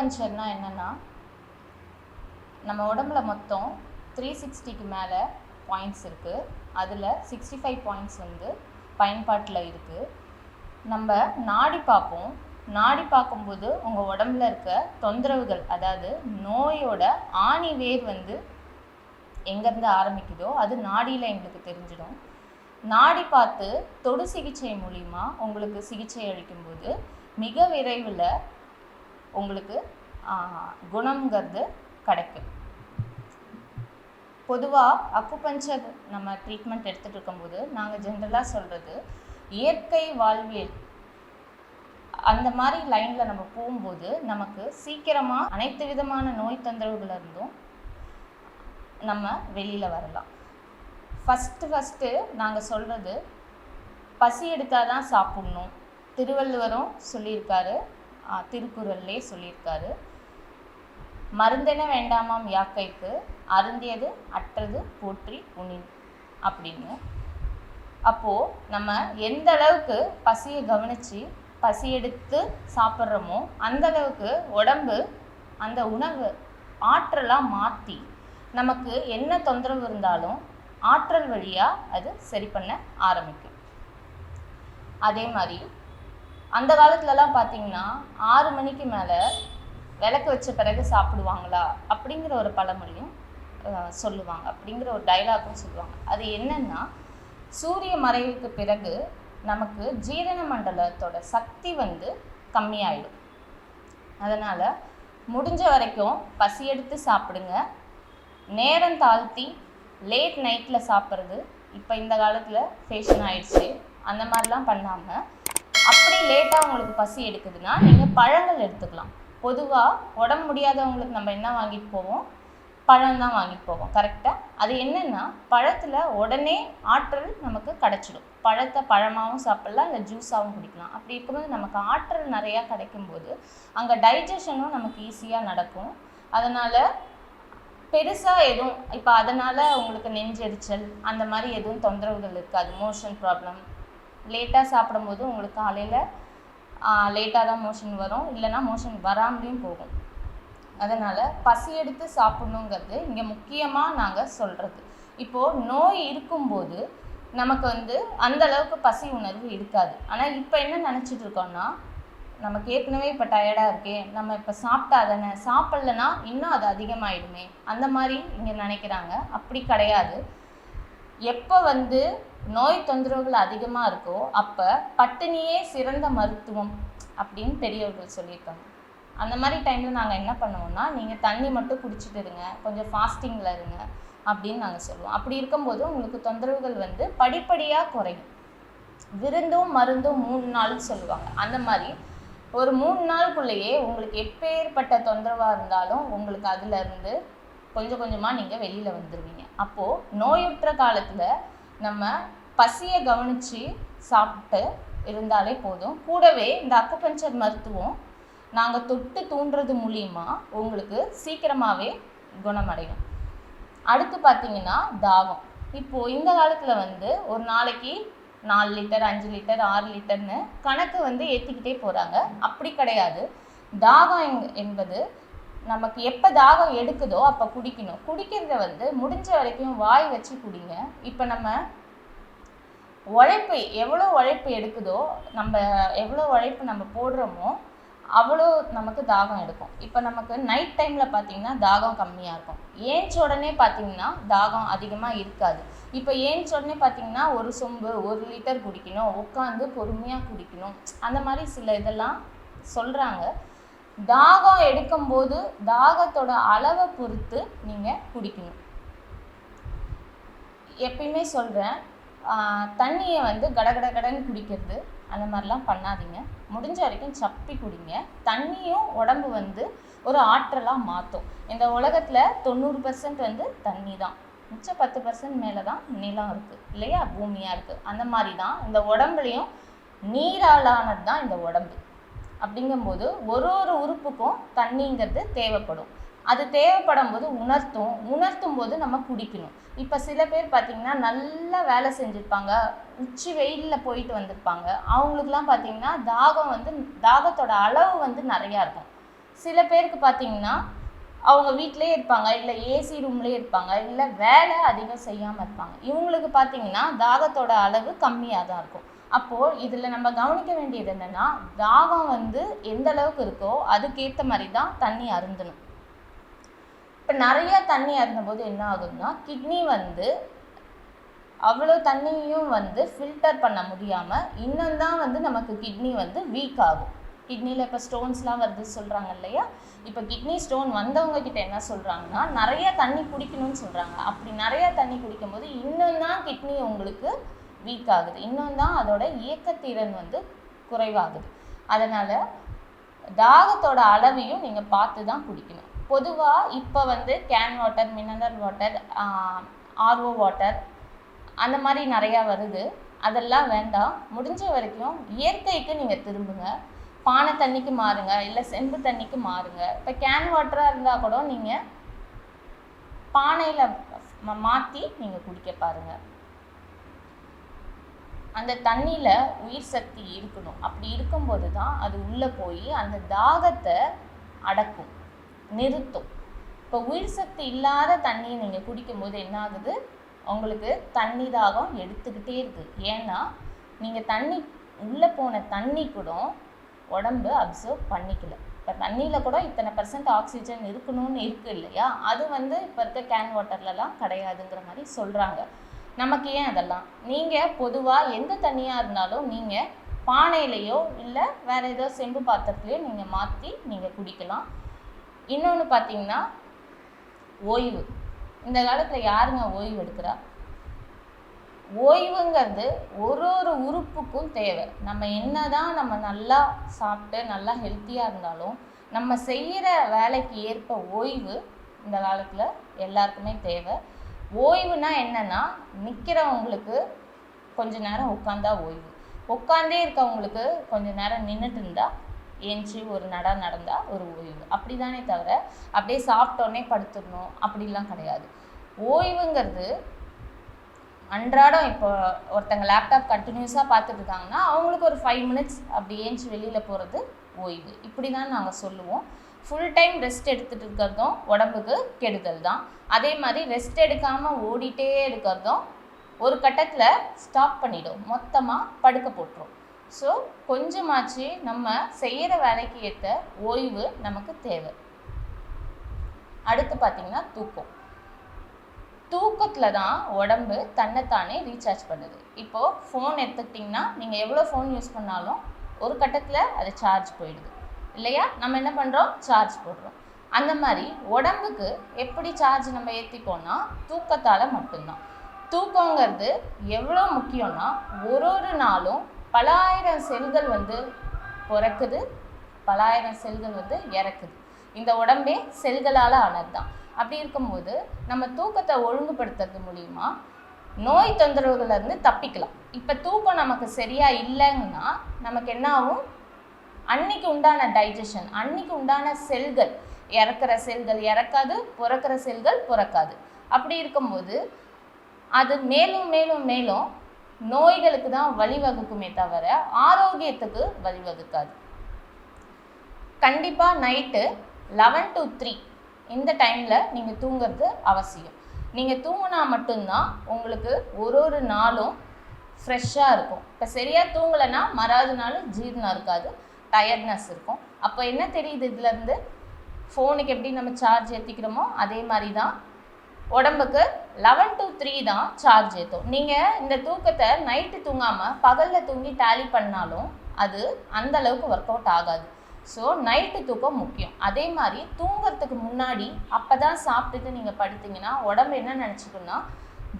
அக்குபஞ்சர்னா என்னென்னா நம்ம உடம்புல மொத்தம் த்ரீ சிக்ஸ்டிக்கு மேலே பாயிண்ட்ஸ் இருக்குது அதில் சிக்ஸ்டி ஃபைவ் பாயிண்ட்ஸ் வந்து பயன்பாட்டில் இருக்குது நம்ம நாடி பார்ப்போம். நாடி பார்க்கும்போது உங்கள் உடம்புல இருக்க தொந்தரவுகள் அதாவது நோயோட ஆணி வேர் வந்து எங்கேருந்து ஆரம்பிக்குதோ அது நாடியில் எங்களுக்கு தெரிஞ்சிடும். நாடி பார்த்து தொடு சிகிச்சை மூலிமா உங்களுக்கு சிகிச்சை அளிக்கும்போது மிக விரைவில் உங்களுக்கு குணங்கிறது கிடைக்கும். பொதுவாக அக்குபஞ்சர் நம்ம ட்ரீட்மெண்ட் எடுத்துகிட்டு இருக்கும்போது நாங்கள் ஜென்ரலாக சொல்கிறது இயற்கை வாழ்வியல் அந்த மாதிரி லைனில் நம்ம போகும்போது நமக்கு சீக்கிரமாக அனைத்து விதமான நோய் தொந்தரவுகளிருந்தும் நம்ம வெளியில் வரலாம். ஃபஸ்ட்டு ஃபஸ்ட்டு நாங்கள் சொல்கிறது பசி எடுத்தால் தான் சாப்பிட்ணும். திருவள்ளுவரும் சொல்லியிருக்காரு திருக்குறள்லே சொல்லியிருக்காரு. மருந்தென வேண்டாமாம் யாக்கைக்கு அருந்தியது அற்றது போற்றி உணி அப்படின்னு. அப்போது நம்ம எந்த அளவுக்கு பசியை கவனித்து பசி எடுத்து சாப்பிட்றோமோ அந்த அளவுக்கு உடம்பு அந்த உணவு ஆற்றலாக மாற்றி நமக்கு என்ன தொந்தரவு இருந்தாலும் ஆற்றல் வழியாக அது சரி பண்ண ஆரம்பிக்கும். அதே மாதிரி அந்த காலத்துலலாம் பார்த்தீங்கன்னா ஆறு மணிக்கு மேலே விளக்கு வச்ச பிறகு சாப்பிடுவாங்களா? அப்படிங்கிற ஒரு பழமொழியும் சொல்லுவாங்க. அப்படிங்கிற ஒரு டைலாகும் சொல்லுவாங்க. அது என்னன்னா சூரிய மறைவுக்கு பிறகு நமக்கு ஜீரண மண்டலத்தோட சக்தி வந்து கம்மியாயிடும். அதனால் முடிஞ்ச வரைக்கும் பசி எடுத்து சாப்பிடுங்க. நேரம் தாழ்த்தி லேட் நைட்டில் சாப்பிட்றது இப்போ இந்த காலத்தில் ஃபேஷன் ஆயிடுச்சு. அந்த மாதிரிலாம் பண்ணாமல் அப்படி லேட்டாக உங்களுக்கு பசி எடுக்குதுன்னா நீங்கள் பழங்கள் எடுத்துக்கலாம். பொதுவாக உடம்பு முடியாதவங்களுக்கு நம்ம என்ன வாங்கிட்டு போவோம்? பழம் தான் வாங்கிட்டு போவோம். கரெக்டாக அது என்னென்னா பழத்தில் உடனே ஆற்றல் நமக்கு கிடச்சிடும். பழத்தை பழமாகவும் சாப்பிடலாம் இல்லை ஜூஸாகவும் குடிக்கலாம். அப்படி இருக்கும்போது நமக்கு ஆற்றல் நிறையா கிடைக்கும்போது அங்கே டைஜஷனும் நமக்கு ஈஸியாக நடக்கும். அதனால் பெருசாக எதுவும் இப்போ அதனால் உங்களுக்கு நெஞ்செரிச்சல் அந்த மாதிரி எதுவும் தொந்தரவுகள் இருக்காது. மோஷன் ப்ராப்ளம் லேட்டாக சாப்பிடும்போது உங்களுக்கு காலையில் லேட்டாக தான் மோஷன் வரும். இல்லைன்னா மோஷன் வராமலேயும் போகும். அதனால் பசி எடுத்து சாப்பிட்ணுங்கிறது இங்கே முக்கியமாக நாங்கள் சொல்கிறது இப்போது நோய் இருக்கும்போது நமக்கு வந்து அந்த அளவுக்கு பசி உணர்வு இருக்காது. ஆனால் இப்போ என்ன நினச்சிட்டு இருக்கோம்னா நமக்கு ஏற்கனவே இப்போ டயர்டாக இருக்கே நம்ம இப்போ சாப்பிட்டா தானே சாப்பிட்லனா இன்னும் அது அதிகமாயிடுமே அந்த மாதிரி இங்கே நினைக்கிறாங்க. அப்படி கிடையாது. எப்போ வந்து நோய் தொந்தரவுகள் அதிகமாக இருக்கோ அப்போ பட்டினியே சிறந்த மருத்துவம் அப்படின்னு பெரியவர்கள் சொல்லியிருக்காங்க. அந்த மாதிரி டைமில் நாங்கள் என்ன பண்ணுவோம்னா நீங்கள் தண்ணி மட்டும் குடிச்சிட்டு இருங்க கொஞ்சம் ஃபாஸ்டிங்கில் இருங்க அப்படின்னு நாங்கள் சொல்லுவோம். அப்படி இருக்கும்போது உங்களுக்கு தொந்தரவுகள் வந்து படிப்படியாக குறையும். விருந்தும் மருந்தும் மூணு நாள்னு சொல்லுவாங்க. அந்த மாதிரி ஒரு மூணு நாளுக்குள்ளேயே உங்களுக்கு எப்பேற்பட்ட தொந்தரவாக இருந்தாலும் உங்களுக்கு அதுலேருந்து கொஞ்சம் கொஞ்சமாக நீங்கள் வெளியில் வந்துடுவீங்க அப்போது நோயுற்ற காலத்தில் நம்ம பசியை கவனித்து சாப்பிட்டு இருந்தாலே போதும். கூடவே இந்த அக்குபஞ்சர் மருத்துவம் நாங்கள் தொட்டு தூண்டுறது மூலியமா உங்களுக்கு சீக்கிரமாகவே குணமடையும். அடுத்து பார்த்தீங்கன்னா தாகம். இப்போது இந்த காலத்தில் வந்து ஒரு நாளைக்கு நாலு லிட்டர் அஞ்சு லிட்டர் ஆறு லிட்டர்னு கணக்கு வந்து ஏற்றிக்கிட்டே போகிறாங்க அப்படி கிடையாது. தாகம் என்பது நமக்கு எப்போ தாகம் எடுக்குதோ அப்போ குடிக்கணும். குடிக்கிறத வந்து முடிஞ்ச வரைக்கும் வாய் வச்சு குடிங்க. இப்போ நம்ம உழைப்பு எவ்வளோ உழைப்பு எடுக்குதோ நம்ம எவ்வளோ உழைப்பு நம்ம போடுறோமோ அவ்வளோ நமக்கு தாகம் எடுக்கும். இப்போ நமக்கு நைட் டைமில் பார்த்தீங்கன்னா தாகம் கம்மியாக இருக்கும். ஏஞ்ச உடனே பார்த்தீங்கன்னா தாகம் அதிகமாக இருக்காது. இப்போ ஏஞ்ச உடனே பார்த்தீங்கன்னா ஒரு சொம்பு ஒரு லிட்டர் குடிக்கணும். உட்காந்து பொறுமையாக குடிக்கணும். அந்த மாதிரி சில இதெல்லாம் சொல்கிறாங்க தாகம் எடுக்கும்போது தாகத்தோட அளவை பொறுத்து நீங்கள் குடிக்கணும். எப்பயுமே சொல்கிறேன் தண்ணியை வந்து கடகட கடன்னு குடிக்கிறது அந்த மாதிரிலாம் பண்ணாதீங்க. முடிஞ்ச வரைக்கும் சப்பி குடிங்க. தண்ணியும் உடம்பு வந்து ஒரு ஆற்றலாக மாற்றும் இந்த உலகத்தில் தொண்ணூறு பர்சன்ட் வந்து தண்ணி தான். மிச்சம் பத்து பர்சன்ட் மேலே தான் நிலம் இருக்குது இல்லையா? பூமியாக இருக்குது அந்த மாதிரி தான் இந்த உடம்புலையும் நீராலானது தான் இந்த உடம்பு. அப்படிங்கும்போது ஒரு ஒரு உறுப்புக்கும் தண்ணிங்கிறது தேவைப்படும். அது தேவைப்படும் போது உணர்த்தும். உணர்த்தும் போது நம்ம குடிக்கணும். இப்போ சில பேர் பார்த்தீங்கன்னா நல்லா வேலை செஞ்சுருப்பாங்க. உச்சி வெயிலில் போயிட்டு வந்திருப்பாங்க. அவங்களுக்குலாம் பார்த்தீங்கன்னா தாகம் வந்து தாகத்தோட அளவு வந்து நிறையா இருக்கும். சில பேருக்கு பார்த்தீங்கன்னா அவங்க வீட்டிலே இருப்பாங்க. இல்லை ஏசி ரூம்லேயே இருப்பாங்க. இல்லை வேலை அதிகம் செய்யாமல் இருப்பாங்க. இவங்களுக்கு பார்த்தீங்கன்னா தாகத்தோட அளவு கம்மியாக தான் இருக்கும். அப்போது இதில் நம்ம கவனிக்க வேண்டியது என்னென்னா தாகம் வந்து எந்த அளவுக்கு இருக்கோ அதுக்கேற்ற மாதிரி தான் தண்ணி அருந்தணும். இப்போ நிறைய தண்ணி அருந்தும்போது என்ன ஆகுதுன்னா கிட்னி வந்து அவ்வளோ தண்ணியும் வந்து ஃபில்டர் பண்ண முடியாமல் இன்னும் தான் வந்து நமக்கு கிட்னி வந்து வீக் ஆகும். கிட்னியில் இப்போ ஸ்டோன்ஸ்லாம் வருது சொல்கிறாங்க இல்லையா? இப்போ கிட்னி ஸ்டோன் வந்தவங்க கிட்ட என்ன சொல்கிறாங்கன்னா நிறைய தண்ணி குடிக்கணும்னு சொல்கிறாங்க அப்படி நிறைய தண்ணி குடிக்கும்போது இன்னும் தான் கிட்னி உங்களுக்கு வீக் ஆகுது இன்னும் தான் அதோட இயக்கத்திறன் வந்து குறைவாகுது. அதனால் தாகத்தோட அளவையும் நீங்கள் பார்த்து தான் குடிக்கணும். பொதுவாக இப்போ வந்து can water mineral water RO water அந்த மாதிரி நிறையா வருது. அதெல்லாம் வேண்டாம். முடிஞ்ச வரைக்கும் இயற்கைக்கு நீங்கள் திரும்புங்க. பானை தண்ணிக்கு மாறுங்க. இல்லை செம்பு தண்ணிக்கு மாறுங்க. இப்போ கேன் வாட்டராக இருந்தால் கூட நீங்கள் பானையில் மாற்றி நீங்கள் குடிக்க பாருங்கள் அந்த தண்ணியில் உயிர் சக்தி இருக்கணும். அப்படி இருக்கும்போது தான் அது உள்ளே போய் அந்த தாகத்தை அடக்கும் நிறுத்தும். இப்போ உயிர் சக்தி இல்லாத தண்ணியை நீங்கள் குடிக்கும்போது என்ன ஆகுது? உங்களுக்கு தண்ணி தாகம் எடுத்துக்கிட்டே இருக்குது ஏன்னா நீங்கள் தண்ணி உள்ளே போன தண்ணி கூட உடம்பு அப்சர்வ் பண்ணிக்கல. இப்போ தண்ணியில் கூட இத்தனை பர்சன்ட் ஆக்சிஜன் இருக்கணும்னு இருக்குது இல்லையா? அது வந்து இப்போ இருக்க கேன் வாட்டர்லலாம் கிடையாதுங்கிற மாதிரி சொல்கிறாங்க நமக்கு ஏன் அதெல்லாம்? நீங்கள் பொதுவாக எந்த தண்ணியாக இருந்தாலும் நீங்கள் பானையிலையோ இல்லை வேறு ஏதோ செம்பு பாத்திரத்துலையோ நீங்கள் மாற்றி நீங்கள் குடிக்கலாம். இன்னொன்று பார்த்தீங்கன்னா ஓய்வு. இந்த காலத்தில் யாருங்க ஓய்வு எடுக்கிறா? ஓய்வுங்கிறது ஒரு ஒரு உறுப்புக்கும் தேவை. நம்ம என்ன தான் நம்ம நல்லா சாப்பிட்டு நல்லா ஹெல்த்தியாக இருந்தாலும் நம்ம செய்கிற வேலைக்கு ஏற்ப ஓய்வு இந்த காலத்தில் எல்லாருக்குமே தேவை. ஓய்வுனா என்னன்னா நிற்கிறவங்களுக்கு கொஞ்ச நேரம் உட்காந்தா ஓய்வு. உட்காந்தே இருக்கவங்களுக்கு கொஞ்ச நேரம் நின்றுட்டு இருந்தால் ஏஞ்சி ஒரு நட நடந்தால் ஒரு ஓய்வு. அப்படி தானே தவிர அப்படியே சாப்பிட்டோன்னே படுத்துடணும். அப்படிலாம் கிடையாது. ஓய்வுங்கிறது அன்றாடம் இப்போ ஒருத்தங்க லேப்டாப் கண்டினியூஸாக பார்த்துட்டு இருக்காங்கன்னா அவங்களுக்கு ஒரு ஃபைவ் மினிட்ஸ் அப்படி ஏஞ்சி வெளியில் போகிறது ஓய்வு. இப்படி தான் நாங்கள் சொல்லுவோம். ஃபுல் டைம் ரெஸ்ட் எடுத்துகிட்டு இருக்கிறதும் உடம்புக்கு கெடுதல் தான். அதே மாதிரி ரெஸ்ட் எடுக்காமல் ஓடிட்டே இருக்கிறதும் ஒரு கட்டத்தில் ஸ்டாப் பண்ணிடும். மொத்தமாக படுக்க போட்டுரும். ஸோ கொஞ்சமாச்சு நம்ம செய்கிற வேலைக்கு ஏற்ற ஓய்வு நமக்கு தேவை. அடுத்து பார்த்திங்கன்னா தூக்கம். தூக்கத்தில் தான் உடம்பு தன்னைத்தானே ரீசார்ஜ் பண்ணுது. இப்போது ஃபோன் எடுத்துக்கிட்டிங்கன்னா நீங்கள் எவ்வளோ ஃபோன் யூஸ் பண்ணாலும் ஒரு கட்டத்தில் அது சார்ஜ் போயிடுது. இல்லையா? நம்ம என்ன பண்ணுறோம் சார்ஜ் போடுறோம். அந்த மாதிரி உடம்புக்கு எப்படி சார்ஜ் நம்ம ஏற்றிப்போம்னா தூக்கத்தால் மட்டும்தான். தூக்கங்கிறது எவ்வளோ முக்கியம்னா ஒரு ஒரு நாளும் பலாயிரம் செல்கள் வந்து பிறக்குது. பலாயிரம் செல்கள் வந்து இறக்குது. இந்த உடம்பே செல்களால் ஆனது தான் அப்படி இருக்கும்போது நம்ம தூக்கத்தை ஒழுங்குபடுத்துறது மூலிமா நோய் தொந்தரவுகள்லேருந்து தப்பிக்கலாம். இப்போ தூக்கம் நமக்கு சரியாக இல்லைங்கன்னா நமக்கு என்ன ஆகும்? அன்னைக்கு உண்டான டைஜஷன் அன்னைக்கு உண்டான செல்கள் இறக்குற செல்கள் இறக்காது பிறக்கிற செல்கள் பிறக்காது. அப்படி இருக்கும்போது அது மேலும் மேலும் மேலும் நோய்களுக்கு தான் வழிவகுக்குமே தவிர ஆரோக்கியத்துக்கு வழிவகுக்காது. கண்டிப்பாக நைட்டு லெவன் டு த்ரீ இந்த டைமில் நீங்கள் தூங்குறது அவசியம். நீங்கள் தூங்கினா மட்டும்தான் உங்களுக்கு ஒரு ஒரு நாளும் ஃப்ரெஷ்ஷாக இருக்கும். இப்போ சரியாக தூங்கலைன்னா மறாவது நாள் ஜீரணம் இருக்காது. டயர்ட்னஸ் இருக்கும். அப்போ என்ன தெரியுது இதுலேருந்து ஃபோனுக்கு எப்படி நம்ம சார்ஜ் ஏற்றிக்கிறோமோ அதே மாதிரி தான் உடம்புக்கு லெவன் டு த்ரீ தான் சார்ஜ் ஏற்றும் நீங்கள் இந்த தூக்கத்தை நைட்டு தூங்காமல் பகலில் தூங்கி டேலி பண்ணாலும் அது அந்த அளவுக்கு ஒர்க் அவுட் ஆகாது. ஸோ நைட்டு தூக்கம் முக்கியம். அதே மாதிரி தூங்குறதுக்கு முன்னாடி அப்போ தான் சாப்பிட்டுட்டு நீங்கள் படுத்தீங்கன்னா உடம்பு என்ன நினச்சிக்கணும்னா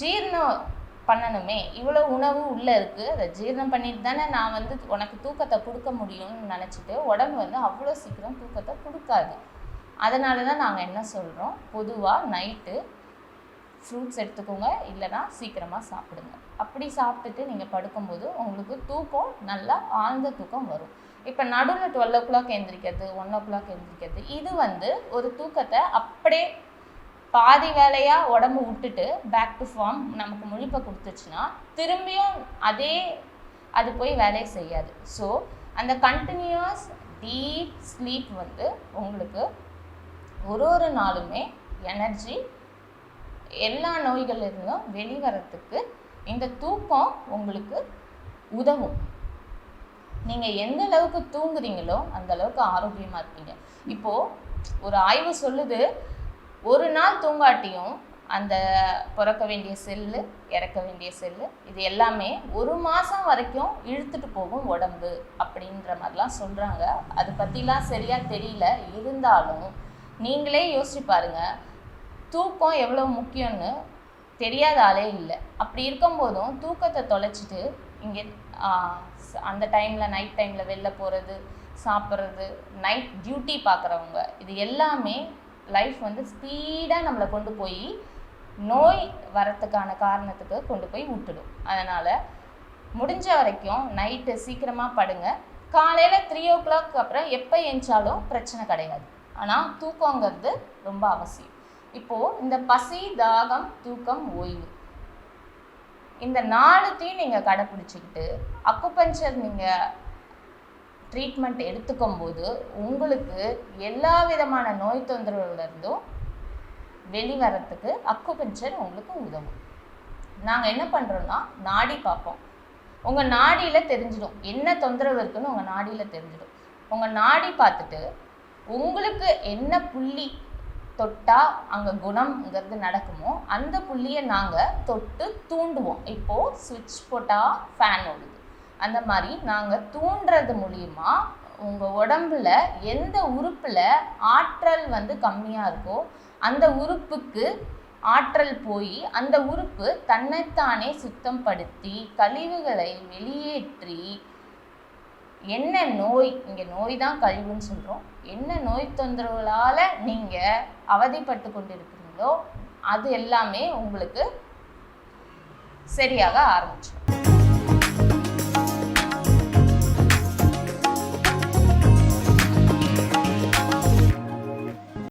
ஜீரணம் பண்ணணுமே. இவ்வளோ உணவு உள்ளே இருக்குது அதை ஜீரணம் பண்ணிட்டு தானே நான் வந்து உனக்கு தூக்கத்தை கொடுக்க முடியும்னு நினச்சிட்டு உடம்பு வந்து அவ்வளோ சீக்கிரம் தூக்கத்தை கொடுக்காது. அதனால தான் நாங்கள் என்ன சொல்கிறோம் பொதுவாக நைட்டு ஃப்ரூட்ஸ் எடுத்துக்கோங்க. இல்லைனா சீக்கிரமாக சாப்பிடுங்க. அப்படி சாப்பிட்டுட்டு நீங்கள் படுக்கும்போது உங்களுக்கு தூக்கம் நல்லா ஆழ்ந்த தூக்கம் வரும். இப்போ நடுவில் டுவெல் ஓ கிளாக் எழுந்திரிக்கிறது ஒன் ஓ கிளாக் எழுந்திரிக்கிறது இது வந்து ஒரு தூக்கத்தை அப்படியே பாதி வேலையாக உடம்பு விட்டுட்டு பேக் டு ஃபார்ம் நமக்கு முழிப்பை கொடுத்துச்சுன்னா திரும்பியும் அதே அது போய் வேலையை செய்யாது. ஸோ அந்த கண்டினியூஸ் டீப் ஸ்லீப் வந்து உங்களுக்கு ஒரு ஒரு நாளுமே எனர்ஜி எல்லா நோய்களிலிருந்தும் வெளிவரத்துக்கு இந்த தூக்கம் உங்களுக்கு உதவும். நீங்கள் எந்த அளவுக்கு தூங்குறீங்களோ அந்த அளவுக்கு ஆரோக்கியமாக இருப்பீங்க. இப்போது ஒரு ஆய்வு சொல்லுது ஒரு நாள் தூங்காட்டியும் அந்த பிறக்க வேண்டிய செல்லு இறக்க வேண்டிய செல்லு இது எல்லாமே ஒரு மாதம் வரைக்கும் இழுத்துட்டு போகும் உடம்பு அப்படின்ற மாதிரிலாம் சொல்கிறாங்க அது பற்றிலாம் சரியாக தெரியல. இருந்தாலும் நீங்களே யோசிச்சு பாருங்க. தூக்கம் எவ்வளோ முக்கியம்னு தெரியாத ஆளே இல்லை. அப்படி இருக்கும்போதும் தூக்கத்தை தொலைச்சிட்டு இங்கே அந்த டைமில் நைட் டைமில் வெளில போகிறது சாப்பிட்றது நைட் டியூட்டி பார்க்குறவங்க இது எல்லாமே லைஃப் வந்து ஸ்பீடாக நம்மளை கொண்டு போய் நோய் வரத்துக்கான காரணத்துக்கு கொண்டு போய் விட்டுடும். அதனால் முடிஞ்ச வரைக்கும் நைட்டு சீக்கிரமாக படுங்க. காலையில் த்ரீ ஓ கிளாக் அப்புறம் எப்போ எஞ்சாலும் பிரச்சனை கிடையாது. ஆனால் தூக்கங்கிறது ரொம்ப அவசியம். இப்போது இந்த பசி தாகம் தூக்கம் ஓய்வு இந்த நாலுத்தையும் நீங்கள் கடைப்பிடிச்சிக்கிட்டு அக்குபஞ்சர் நீங்கள் ட்ரீட்மெண்ட் எடுத்துக்கும் போது உங்களுக்கு எல்லா விதமான நோய் தொந்தரவுலேருந்தும் வெளிவரத்துக்கு அக்குபஞ்சர் உங்களுக்கு உதவும். நாங்கள் என்ன பண்ணுறோன்னா நாடி பார்ப்போம். உங்கள் நாடியில் தெரிஞ்சிடும். என்ன தொந்தரவு இருக்குன்னு உங்கள் நாடியில் தெரிஞ்சிடும். உங்கள் நாடி பார்த்துட்டு உங்களுக்கு என்ன புள்ளி தொட்டால் அங்கே குணம்ங்கிறது நடக்குமோ அந்த புள்ளியை நாங்கள் தொட்டு தூண்டுவோம். இப்போது சுவிட்ச் போட்டால் ஃபேன் ஓடுது. அந்த மாதிரி நாங்கள் தூண்டுறது மூலியமா உங்கள் உடம்புல எந்த உறுப்பில் ஆற்றல் வந்து கம்மியாக இருக்கோ அந்த உறுப்புக்கு ஆற்றல் போய் அந்த உறுப்பு தன்னைத்தானே சுத்தம் படுத்தி கழிவுகளை வெளியேற்றி என்ன நோய் இங்கே நோய் தான் கழிவுன்னு சொல்கிறோம் என்ன நோய் தொந்தரவுகளால் நீங்கள் அவதிப்பட்டு கொண்டிருக்கிறீங்களோ அது எல்லாமே உங்களுக்கு சரியாக ஆரம்பிச்சிடும்.